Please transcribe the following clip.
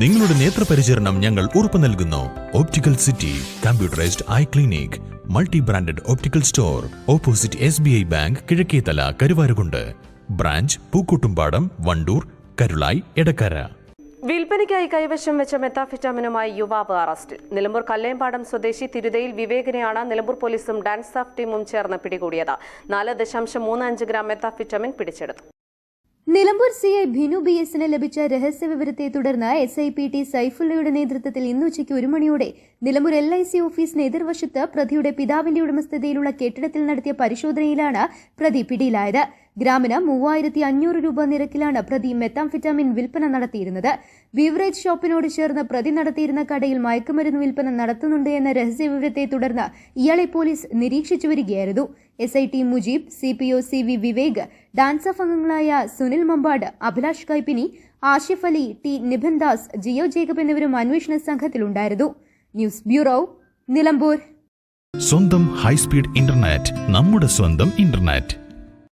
നിങ്ങളുടെ നേത്രപരിചരണം ഞങ്ങൾ ഉറപ്പു നൽകുന്നു. Optical city computerised eye clinic multi branded optical store opposite S B I bank Kizhakkethala Karuvarakundu branch Pookkottumpadam Wandoor Karulai Edakkara വിൽപ്പനയ്ക്കായി കൈവശം വെച്ച മെത്താഫിറ്റാമിനുമായി യുവാവ് അറസ്റ്റിൽ നിലമ്പൂർ കല്ലേമ്പാടം സ്വദേശി തിരുതയിൽ വിവേകിനെയാണ് നിലമ്പൂർ പോലീസും ഡാൻസ് ഓഫ് ടീമും ചേർന്ന് പിടികൂടിയത്. നാല് ദശാംശം മൂന്ന് അഞ്ച് ഗ്രാം മെത്താഫിറ്റാമിൻ പിടിച്ചെടുത്തു. Nilambur C I Binu B എസിന് ലഭിച്ച രഹസ്യ വിവരത്തെ തുടർന്ന് എസ് ഐ പി ടി സൈഫുള്ളയുടെ നേതൃത്വത്തിൽ ഇന്ന് ഉച്ചയ്ക്ക് ഒരു മണിയോടെ നിലമ്പൂർ എൽ ഐ സി ഓഫീസിന് എതിർവശത്ത് പ്രതിയുടെ പിതാവിന്റെ ഉടമസ്ഥതയിലുള്ള കെട്ടിടത്തിൽ നടത്തിയ പരിശോധനയിലാണ് പ്രതി പിടിയിലായത്. ഗ്രാമിന് മൂവായിരത്തി അഞ്ഞൂറ് രൂപ നിരക്കിലാണ് പ്രതി മെത്താംഫിറ്റാമിൻ വിൽപ്പന നടത്തിയിരുന്നത്. ബീവറേജ് ഷോപ്പിനോട് ചേർന്ന് പ്രതി നടത്തിയിരുന്ന കടയിൽ മയക്കുമരുന്ന് വിൽപ്പന നടത്തുന്നുണ്ട് എന്ന രഹസ്യ വിവരത്തെ തുടർന്ന് ഇയാളെ പോലീസ് നിരീക്ഷിച്ചു വരികയായിരുന്നു. S I T Mujeeb C P O C V Vivek DANSAF അംഗങ്ങളായ സുനിൽ മമ്പാട് അഭിലാഷ് കൈപ്പിനി ആഷിഫ് അലി ടി നിഭൻ ദാസ് ജിയോ ജേക്കബ് എന്നിവരും അന്വേഷണ സംഘത്തിലുണ്ടായിരുന്നു. News bureau Nilambur. സ്വന്തം ഹൈസ്പീഡ് ഇന്റർനെറ്റ് നമ്മുടെ സ്വന്തം ഇന്റർനെറ്റ്.